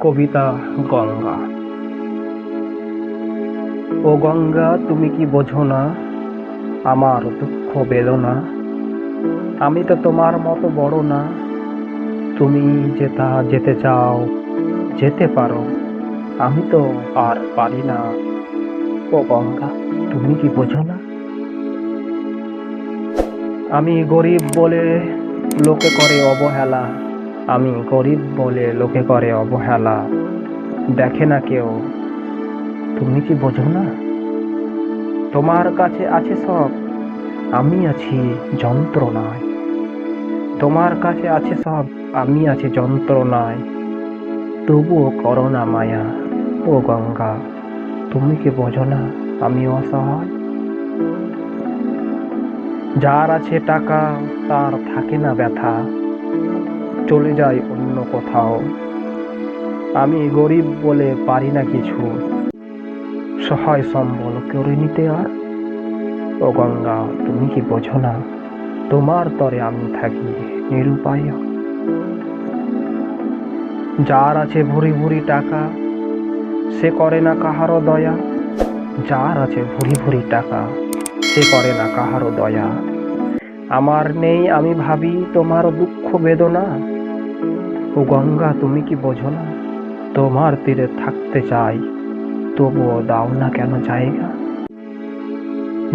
কবিতা গঙ্গা। ও গঙ্গা, তুমি কি বোঝো না? আমার দুঃখ বেদনা। আমি তো তোমার মতো বড় না। তুমি যেটা যেতে চাও, যেতে পারো। আমি তো আর পারি না। ও গঙ্গা, তুমি কি বোঝো না? আমি গরিব বলে লোকে করে অবহেলা। আমি গরিব বলে লোকে করে অবহেলা। দেখে না কেউ। তুমি কি বোঝো না? তোমার কাছে আছে সব। আমি আছি যন্ত্রণায়। তোমার কাছে আছে সব। আমি আছি যন্ত্রণায়। তবুও করোনা মায়া। ও গঙ্গা, তুমি কি বোঝো না আমি অসহায়? যার আছে টাকা, তার থাকে না ব্যথা। চলে যায় অন্য কোথাও। আমি গরিব বলে পারি না কিছু। সহায় সম্বল করে নিতে আর? ও গঙ্গা, তুমি কি বোঝো না? তোমার তরে আমি থাকি নিরুপায়। যার আছে ভুরি ভুরি টাকা, সে করে না কাহারও দয়া। যার আছে ভুরি ভুরি টাকা, সে করে না কাহারও দয়া। আমার নেই আমি ভাবি, তোমার দুঃখ বেদনা। ও গঙ্গা, তুমি কি বোঝো না? তোমার তীরে থাকতে চাই, তবুও দাও না কেন জায়গা?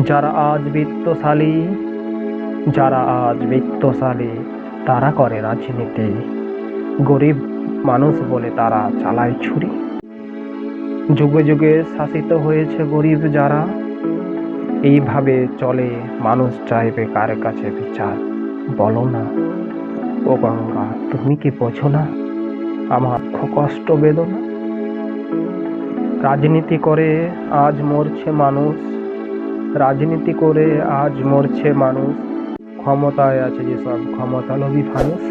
যারা আজ বিত্তশালী, যারা আজ বিত্তশালী, তারা করে রাজনীতি। গরিব মানুষ বলে তারা চালায় ছুরি। যুগে যুগে শাসিত হয়েছে গরিব যারা। এইভাবে চলে, মানুষ চাইবে কার কাছে বিচার? বলো না। ও গঙ্গা তুমি কি বোঝো না আমার কষ্ট, বেদনা? রাজনীতি করে আজ মরছে মানুষ। রাজনীতি করে আজ মরছে মানুষ। ক্ষমতায় আছে যেসব ক্ষমতা লোভী ফানুষ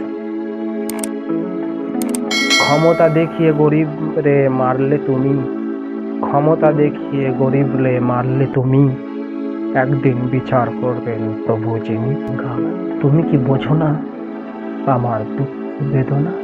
ক্ষমতা দেখিয়ে গরিব রে মারলে তুমি। ক্ষমতা দেখিয়ে গরিব রে মারলে তুমি। একদিন বিচার করবেন তবু গা- তুমি কি বোঝো না আমার দুঃখ বেদনা।